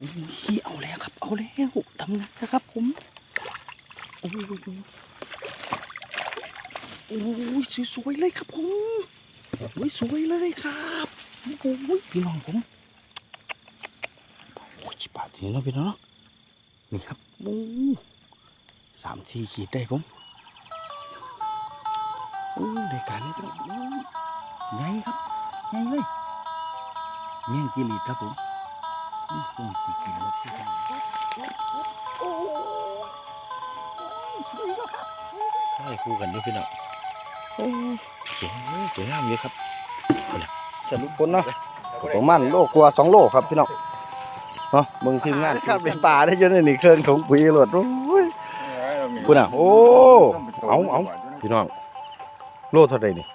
อุ้ยเอาแล้วครับ เอาแล้วทำงานนะครับผมโอ้ยโอ้ยสวยๆเลยครับผมสวยๆเลยครับโอ้ยพี่น้องผมโอ้ยบาทนี้เนาะพี่น้องเนาะนี่ครับโอ้สามทีขีดได้ผมโอ้ยได้การนี่พี่น้องโอ้ยใหญ่ครับใหญ่เลยแม่งกิริดครับผม โอ้โหกี่กิโลพี่น้องโอ้ยสวยแล้วครับใช่คู่กันด้วยพี่น้องโอ้ยสวยสวยงามเยอะครับสรุปผลเนาะประมาณโลกว่าสองโลครับพี่น้องเนาะเบิ่งทีมงานครับเป็นป่าได้เยอะเลยนี่เครื่องถุงปุ๋ยหลดโอ้ยคุณอะ โอ้ เอาเอาพี่น้อง โลเท่าไรนี่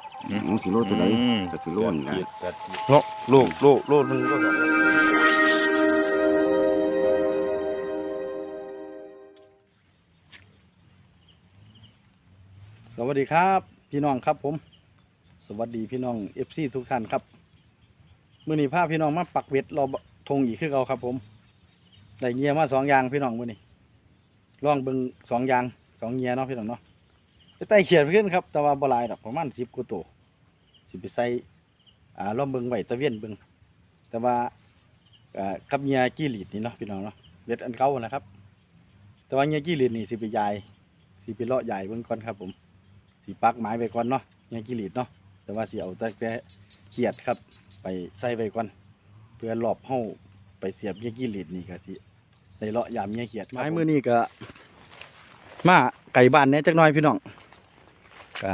มันสิโลตัวไหนก็สิโลนนะเนาะโลโลโลหนึงโลสอง วัสดีครับ พี่น้องครับผม สวัสดีพี่น้องเอฟซีทุกท่านครับมื่อนี้พาพพี่น้องมาปักเวทรอทงอีกคือเราครับ ผมได้เงียมาสองอย่างพี่น้องมื่อนี้ลองเบิ่งสองอย่างสองเงียเนาะพี่น้องเนาะไปไต่เขียดขึ้นครับ แต่ว่าบลายดอกประมาณสิบกว่าตัวสิไปใส่อ่าลองเบิ่งไหวตะเวียนเบิ่งแต่ว่าอ่ากับเงียกี้หลีดนี่เนาะพี่น้องเนาะเวทอันเก่านะครับ แต่ว่าเงียกี้หลีดนี่สิไปยายสิไปเลาะยายเบิ่งก่อนครับผม สิปักไม้ไปก่อนเนาะเงียกี้หลีดเนาะแต่ว่าสิเอาแต่แค่เขียดครับ ไปใส่ไว้ก่อนเพื่อหลอบเฮาไปเสียบเยกี้ลีดนี่ก็สิใส่เลาะยามเงี้ยเขียดไม้มือนี่ก็ มาไก่บ้านเนี้ยจักหน่อยพี่น้องก็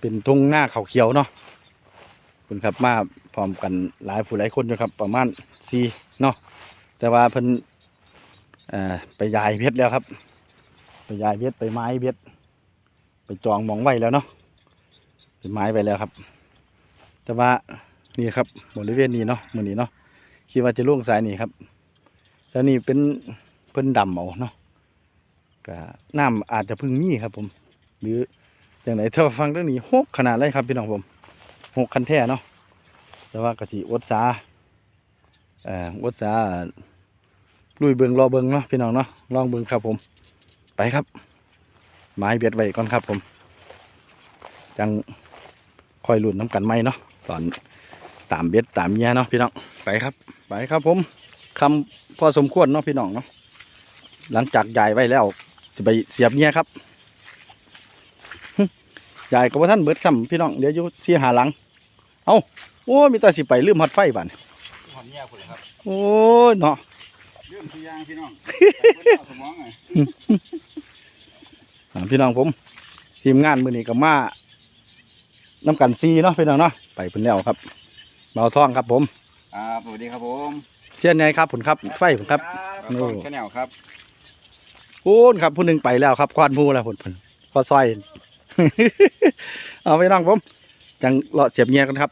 เป็นทุ่งหน้าเขาเขียวเนาะคุณครับมาพร้อมกันหลายผู้หลายคนอยู่ครับ ประมาณสี่เนาะแต่ว่าเพิ่นไปยายเพชรแล้วครับ ไปยายเพชรไปไม้เพชรไปจองมองไว้แล้วเนาะเป็นไม้ไปแล้วครับ แต่ว่านี่ครับบริเวณนี้เนาะมือนี้เนาะคิดว่าจะล่วงสายนี่ครับแล้วนี่เป็นเพิ่นดำเอาเนาะก็น้ำอาจจะพึ่งมีครับผม หรืออย่างไรถ้าฟังเรื่องนี้หกขนาดเลยครับพี่น้องผมหกคันแท้เนาะแต่ว่ากะทิอดสาเอ่ออดสาลุยเบิงรอเบิงเนาะพี่น้องเนาะลองเบิงครับผม ไปครับ ไม้เบ็ดไว้ก่อนครับผม จังคอยหลุดน้ำกันไหมเนาะตอนตามเบ็ดตามเมียเนาะพี่น้องไปครับ ไปครับผมคำพอสมควรเนาะพี่น้องเนาะหลังจากยายไว้แล้ว จะไปเสียบเมียครับหึยายกับว่าท่านเบิดคำพี่น้องเดี๋ยวอยู่เสียหาหลัง เอาโอ้มีแตาสิไปลืมฮอดไฟบ้านหอมแย่พุ่นครับโอ้ยเนาะ เรื่องทุกอย่างพี่น้องสมองไงอ่าพี่น้องผม ทีมงานมือนี้ก็มาน้ำกันซีเนาะพี่น้องเนาะไปเพิ่นแล้วครับเบาท่องครับผมอ่าสวัสดีครับผมเช่นไงครับผลครับไฟผลครับโอ้แค่แนวครับพูนครับผู้หนึ่งไปแล้วครับควานหมูแล้วผลผลพอซอยเอาพี่น้องผมจังเลาะเสียบเงียกันครับ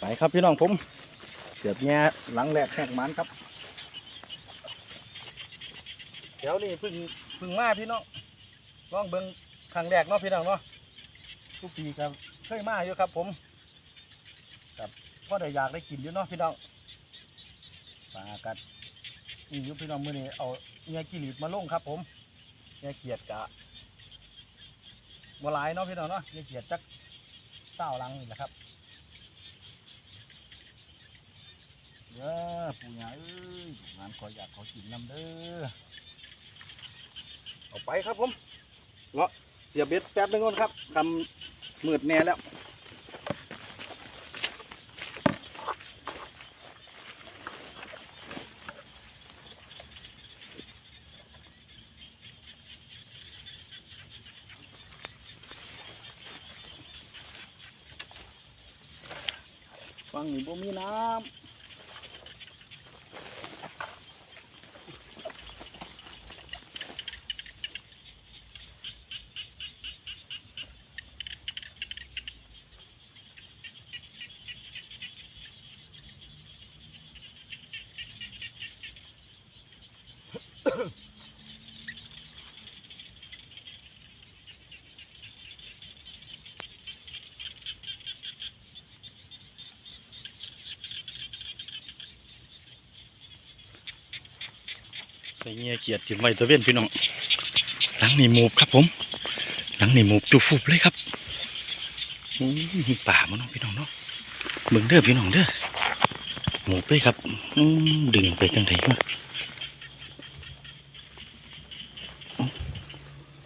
ไปครับพี่น้องผม เสียบเงียหลังแรกแหกมันครับเดี๋ยวนี้เพึ่งเพึ่งมาพี่น้องลองเบิ่งครั้งแรกเนาะพี่น้องเนาะทุกปีครับเคยมาอยู่ครับ ผมครับพ่อได้อยากได้กินอยู่เนาะพี่น้องปลากัดนี่อยู่พี่น้องมื้อนี้เอาเงียกิริดมาลงครับ ผมเงียเขียดกะบัวลายเนาะพี่น้องเนาะเงียเขียดจักเต้าลังนี่แหละครับเด้อปู่ย่าเอ้ยลูกหลานขออยากขอกินน้ำเด้อ ออกไปครับผมเนาะเสียบเบ็ดแป๊บนึงก่อนครับทำมืดแน่แล้ว ได้เงี้ยเกียดจิ้มไว้ตะเวนพี่น้องหลังนี่หมูบครับผมหลังนี่หมูบจูฟูบเลยครับโอ้ยมีป่ามาเนาะพี่น้องเนาะเบิ่งเด้อพี่น้องเด้อหมูบเลยครับอืดึงไปจังไดมา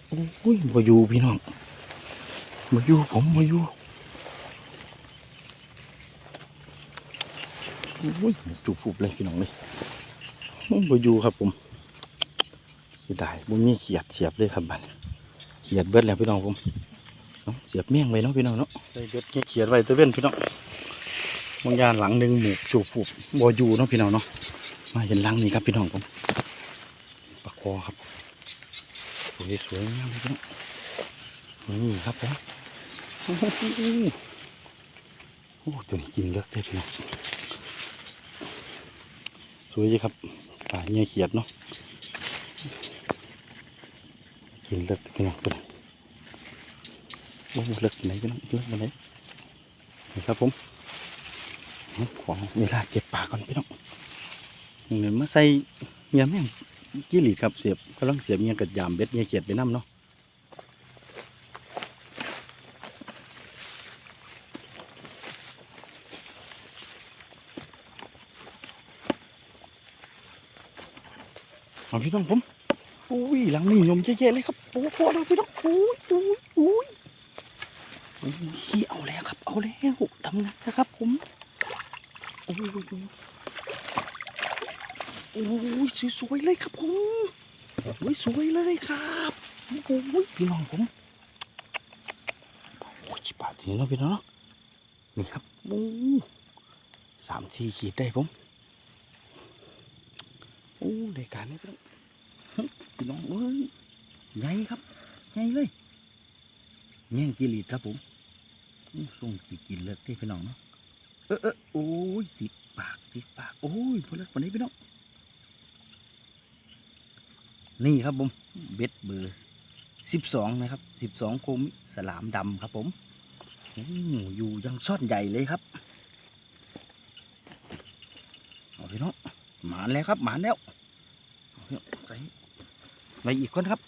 โอ้ยบ่อยู่พี่น้องบ่อยู่ผมบ่อยู่โอ้ยหมูจูฟูบเลยพี่น้องเลยมบ่อยู่ครับผม สียดายบ่มีเขียดเสียบเลยครับบัดนี้เขียดเบิดแล้วพี่น้องผมเนาะเสียบเมี่ยงไว้เนาะพี่น้องเนาะได้เบิดเฉียเขียดไว้ตะเว้นพี่น้องบางยานหลังหนึ่งหมูจูฟูบบอยู่เนาะพี่น้องเนาะมาเห็นหลังนี้ครับพี่น้องผมปลาคอครับสวยสวยงามพี่น้องนี่ครับผมโอ้โหโอ้ตัวนี้กินเลือกได้พี่น้องสวยดีครับปลาเงี้ยเขียดเนาะ กินเลือกพี่น้องตัวนี้โอ้เลือกไหนพี่น้องเลือกมาไหนนี่ครับผมขอเวลาเก็บปลาก่อนพี่น้องเงินมาใส่เงียแม่งกี่หลีครับเสียบกำลังเสียบเงียกัดยามเบ็ดเงียเขียดไปน้ำเนาะเอาพี่น้องผม อุ้ยหลังนี่ยมเจ๊ๆเลยครับโอ้โหแล้วพี่น้องโอ้ยโอ้ยโอ้ยโอ้ยเอาแล้วครับ เอาแล้วทำงานนะครับผมโอ้ยอ้ยโอ้ยสวยๆเลยครับผมโอ้ยสวยเลยครับโอ้ยพี่น้องผมโอ้ยบาทนี้เนาะพี่น้องเนาะนี่ครับโอ้สามทีขีดได้ผมโอ้ได้การเลยพี่น้อง พี่น้องเอ้ยใหญ่ครับใหญ่เลยแง่งกิริดครับผมส่งกี่กินเลิกที่พี่น้องเนาะเออเออโอ้ยติดปากติดปากโอ้ยพอเลิกวันนี้พี่น้องนี่ครับผมเบ็ดเบอร์สิบสองนะครับสิบสองโคมสลามดำครับผมอยู่ยังซ่อนใหญ่เลยครับเอาพี่น้องหมานแล้วครับหมานแล้ว ไปอีกคนครับ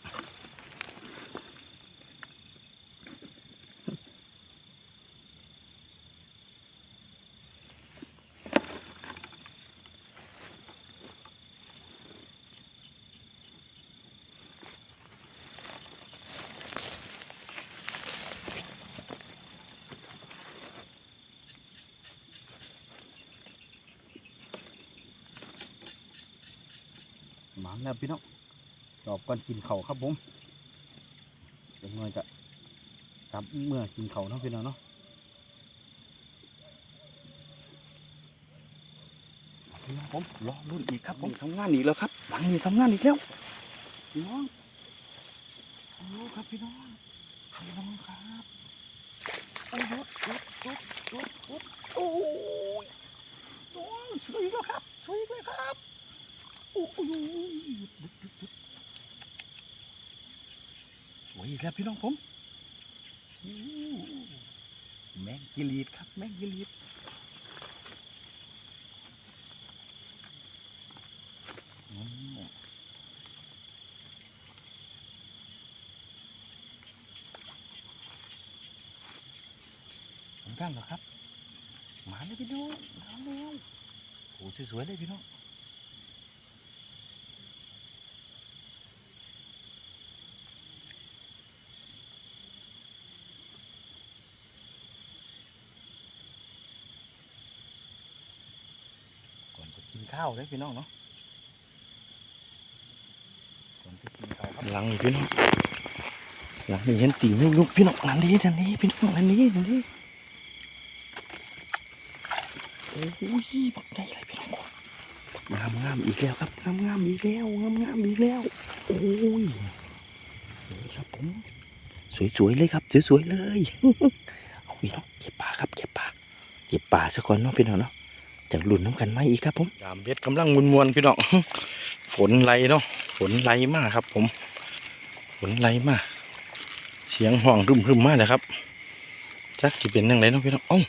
หมาแล้วพี่น้อง รอบก่อนกินเข่าครับผมเดี๋ยวหน่อยจะกลับเมื่อกินเข่าเนาะพี่น้องเนาะพี่น้องผมรอรุ่นอีกครับผมทำงานอีกแล้วครับ หลังนี้ทำงานอีกแล้วพี่น้องโอ้ครับพี่น้องพี่น้องครับโอ้ยยศยศยศยศโอ้ยโอ้ยสวยแล้วครับสวยแล้วครับ โอ้โหสวยอีก แล้วพี่น้องผมแมงกิลีดครับ แมงกิลีดอืมเหมือนกันเหรอครับ มาเลยพี่น้องมาแล้วโอ้สวยๆเลยพี่น้อง ก่อนจะกิน ข้าวเลยพี่น้องเนาะล้าวครับหลังพี่น้องหลังนี่เห็นตีนุกนุกพี่น้องนั่นดีนั่นดีพี่น้องนั่นดีนั่นดีโอ้ยบักได้เลยพี่น้องงามงามอีกแล้วครับงามงามอีกแล้วงามงามอีกแล้ว โอ้ยสวยครับผมสวยๆเลยครับสวยๆเลยเอาพี่น้องเก็บปลาครับเก็บปลาเก็บปลาสักคนเนาะพี่น้องเนาะ จากลุ่นน้ำกันไหมอีกครับผมยามเบ็ดกำลังมวนมวนพี่น้องฝนไหลเนาะฝนไหลมากครับ ผมฝนไหลมาก เสียงห้องรึมรึมมากเลยครับจักจะเป็นยังไงเนาะพี่น้องอ้า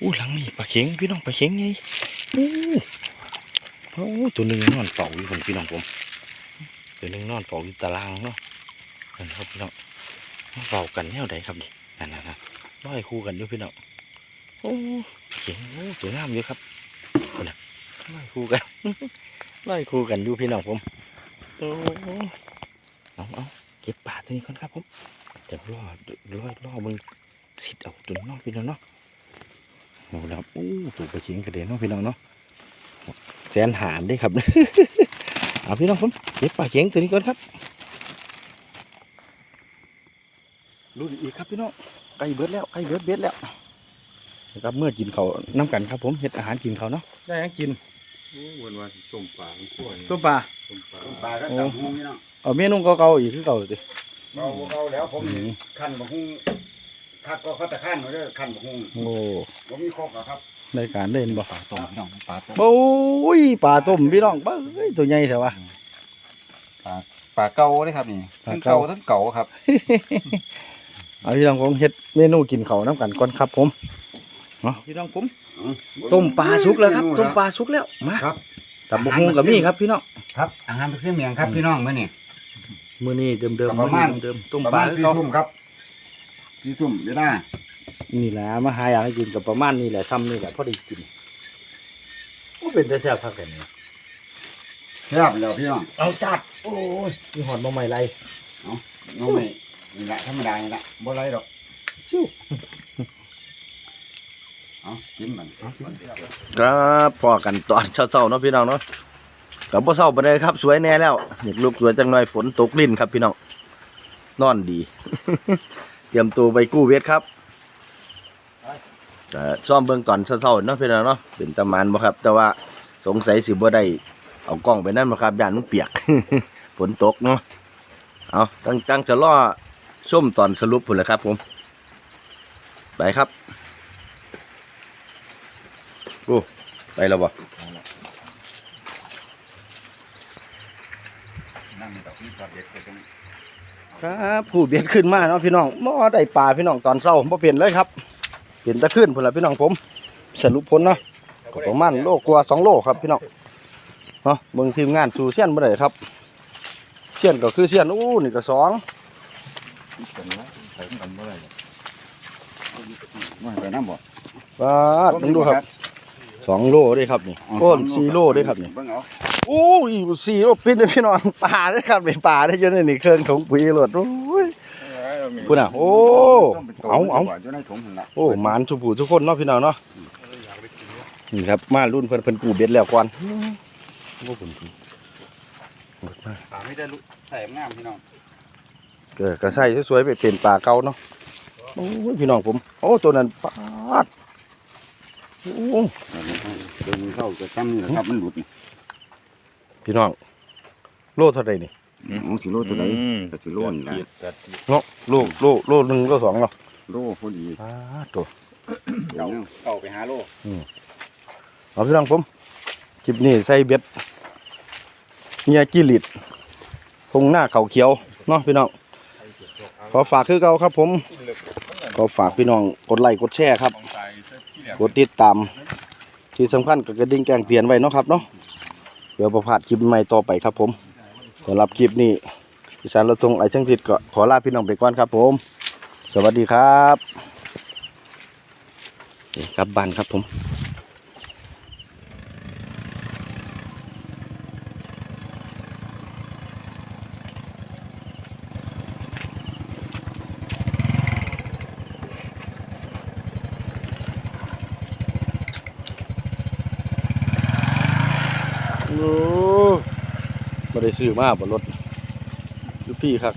อู้หลังนี่ปลาเข็งพี่น้องปลาเข็งไงอู้โอ้ตัวหนึ่งนอนเป่าอยู่ผมพี่น้องผมตัวหนึ่งนอนเฝ้าอยู่ตารางเนาะนั่นครับพี่น้องเฝ้ากันแนวใดครับนี่นั่นน่ะนะร้อยคู่กันอยู่พี่น้องโอ้เจ๋งโอ้สวยงามอยู่ครับ น่ะร้อยคู่กันร้อยคู่กันอยู่พี่น้องผมโอ้เอาเอาเก็บป่าตัวนี้ก่อนครับผม จะรอรอรอมึงสิทธิ์เอาตัวน้องพี่น้องเนาะโอ้แล้วโอ้ตัวกระชิงกระเด็นเนาะพี่น้องเนาะแสนหานได้ครับ เอาพี่น้องผมเก็บป่าเชียงตัวนี้ก่อนครับรุ่นอีกครับพี่น้องไก่เบิดแล้วไก่เบิดเบ็ดแล้วนะครับเมื่อกินเขาน้ำกันครับผมเฮ็ดอาหารกินเขาเนาะได้ยังกิน โอ้วันวันต้มปลาขั้วต้มปลาต้มปลาปลาก็ตำหุงนี่เนาะเอาเมนูเก่าๆอีกคือเก่าสิเราเราแล้วผมอืมขั้นบะหุงคักก็เขาตะขั้นมาเด้อขั้นบะหุงโอ้ผมมีโคกอะครับได้การเล่นบ่ปลาต้มพี่น้องปลาต้มโอ้ยปลาต้มพี่น้องเบ้ยตัวใหญ่แท้วะปลาเก่าเลยครับนี่ปลาทั้งเก่าเก่าทั้งเก่าครับเอาพี่น้องผมเฮ็ดเมนูกินเขาวน้ำกันก่อนครับผมเนาะพี่น้องผม ต้มปลาสุกแล้วครับต้มปลาสุกแล้วมาครับตับบกฮุงกับมี่ครับพี่น้องครับอาหารเป็นเครื่องเมียงครับพี่น้องมื้อนี้มื้อนี้เดิมๆประมื้อมาณนี้เดิมๆต้มประปลามาณคือสี่เขาทุ่มครับสี่ทุ่มเวลานี่แหละมาหาอยากให้กินกับประมาณนี้แหละทำนี่แหละพอได้กินก็เป็นแต่แซ่บพักกันนี่แซ่บแล้วพี่น้องเอาจัดโอ้ยมีหอดมาใหม่ไรน้องไม่นี่แหละธรรมดานี่แหละบ่ไรดอกชิว เอากินมันครับพอกันตอนเช้าๆเนาะพี่น้องเนาะกับพ่เช้าไปเลยครับ สวยแน่แล้วอยากลุกสวยจังหน่อยฝนตกลิ้นครับพี่น้องนอนดี เตรียมตัวไปกู้เวทครับแต่ซ่อมเบื้องตอนเช้าๆเนาะพี่น้องเนาะเป็นตำมานบ่ครับ แต่ว่าสงสัยสิบ่ได้เอากล้องไปนั่นบ่ครับยานมันเปียกฝนตกเนาะเอาตั้งตั้งจะล่อส้มตอนสรุปพุ่นละครับผม ไปครับ อ้ไปแล้วบ่นั่งดอกนี้ปลาเด็กเกิดจังครับผู้เบียดขึ้นมาเนาะพี่น้องบ่ได้ปลาพี่น้องตอนเช้าบ่เปลี่ยนเลยครับ เปลี่ยนแตะขึ้นพุ่นละพี่น้องผม สรุปผลเนาะก็ประมาณโลกว่าสองโลครับพี่น้องเนาะเบิ่งทีมงานสู่เสี้ยนบ่ได้ครับเสี้ยนก็คือเสี้ยนอู้นี่ก็สองเป็นนะใส่กันบ่ได้ว่าไปน้ำบ่ปาดมึงดูครับ สองโลเด้ครับนี่โอ้นสี่โลเด้ครับนี่เบิ่งเอาโอ้ยสี่โลปิดเลยพี่น้องปลาเด้อครับนี่ปลาได้อเยอะในนี่เครื่องถุงปุ๋ยโลดโอ้ยพูดน่ะโอ้เอาเอาอยู่ในถุงนั่นล่ะโอ้หมานทุกผู้ทุกคนเนาะพี่น้องเนาะนี่ครับมารุ่นเพิ่นเพิ่นกูเบ็ดแล้วก่อนโอ้ผมหมดมากปลาไม่ได้ลุใส่งามพี่น้องเออกระใส่สวยๆไปเป็นปลาเก่าเนาะโอ้ยพี่น้องผม โอ้ตัวนั้นปาดโอ้ เดินเข้าจะตั้มนี่แหละครับมันหลุดนี่พี่น้องโลเท่าไรนี่มันสิโลตัวใดก็สิโลนี่ล่ะเนาะโลโลโลหนึ่งโลสองเนาะโลพอดีปาดตัวเก่าเก่าไปหาโลเอาพี่น้องผมคลิปนี้ใส่เบ็ดเมียกิลิดพงหน้าเขาเขียวเนาะพี่น้องขอฝากคือเก่าครับผม ขอฝากพี่น้องกดไลค์กดแชร์ครับ กดติดตาม ที่สำคัญก็กระดิ่งแจ้งเตือนไว้เนาะครับเนาะเดี๋ยวประพาดคลิปใหม่ต่อไปครับผมสำหรับคลิปนี้อีสานเราทงไอเชิงติดก็ขอลาพี่น้องไปก่อนครับผม สวัสดีครับนี่กลับบ้านครับผม โอ้ ไม่ได้ซื้อมาบนรถอยู่พี่ครับ